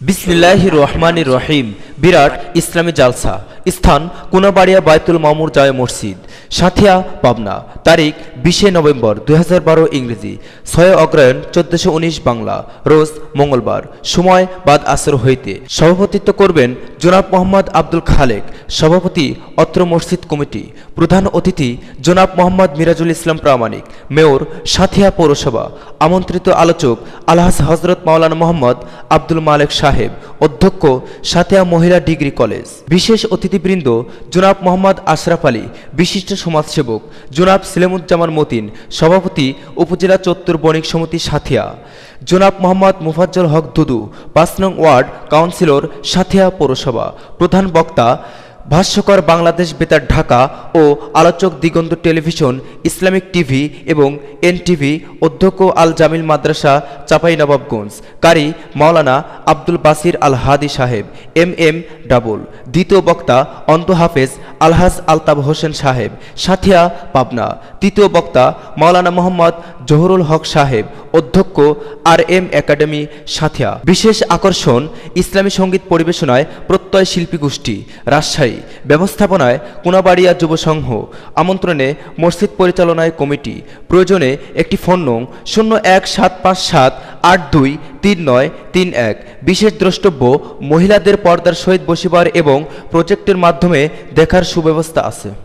বিসমিল্লাহ রহমান রহিম। বিরাট ইসলামী জালসা। স্থান কোনাবাড়িয়া বায়তুল মামুর জায় মসজিদ। সাথিয়া, পাবনা। তারিখ বিশে নভেম্বর দুই হাজার বারো ইংরেজি। ছয় অগ্রায়ণ চোদ্দশো বাংলা। রোজ মঙ্গলবার। সময় বাদ আসর হইতে। সভাপতিত্ব করবেন জোনাব মোহাম্মদ আব্দুল খালেক। সভাপতি অত্র মসজিদ কমিটি, প্রধান অতিথি জনাব মোহাম্মদ মিরাজুল ইসলাম প্রামাণিক, মেয়র সাথিয়া পৌরসভা, আমন্ত্রিত আলোচক আলহাস হজরত মাওলানা মোহাম্মদ আব্দুল মালেক সাহেব, অধ্যক্ষ সাথিয়া মহিলা ডিগ্রি কলেজ। বিশেষ অতিথিবৃন্দ জনাব মোহাম্মদ আশরাফ আলী, বিশিষ্ট সমাজসেবক জনাব সিলেমুজ্জামান মতিন, সভাপতি উপজেলা চত্বর বণিক সমিতি সাথিয়া। জনাব মোহাম্মদ মুফাজ্জল হক দুদু, পাঁচ নং ওয়ার্ড কাউন্সিলর সাথিয়া পৌরসভা, প্রধান বক্তা ভাষ্যকর বাংলাদেশ বেতার ঢাকা ও আলোচক দিগন্ত টেলিভিশন, ইসলামিক টিভি এবং এনটিভি অধ্যক্ষ আল জামিল মাদ্রাসা, চাপাই নবাবগঞ্জ। কারি মাওলানা আব্দুল বাসির আল হাদি সাহেব, এম এম ডাবল। দ্বিতীয় বক্তা অন্ত হাফেজ আলহাজ আলতাব হোসেন সাহেব, সাথিয়া পাবনা। তৃতীয় বক্তা মাওলানা মোহাম্মদ জহুরুল হক সাহেব, অধ্যক্ষ আর এম একাডেমি, সাথিয়া। বিশেষ আকর্ষণ, ইসলামী সংগীত পরিবেশনায় প্রত্যয় শিল্পী গোষ্ঠী, রাজশাহী। ব্যবস্থাপনায় কোনাবাড়িয়া যুব সংঘ। আমন্ত্রণে মসজিদ পরিচালনায় কমিটি। প্রয়োজনে একটি ফোন নং শূন্য এক সাত পাঁচ সাত আট দুই তিন নয় তিন এক। বিশেষ দ্রষ্টব্য, মহিলাদের পর্দার সহিত বসিবার এবং প্রজেক্টের মাধ্যমে দেখার সুব্যবস্থা আছে।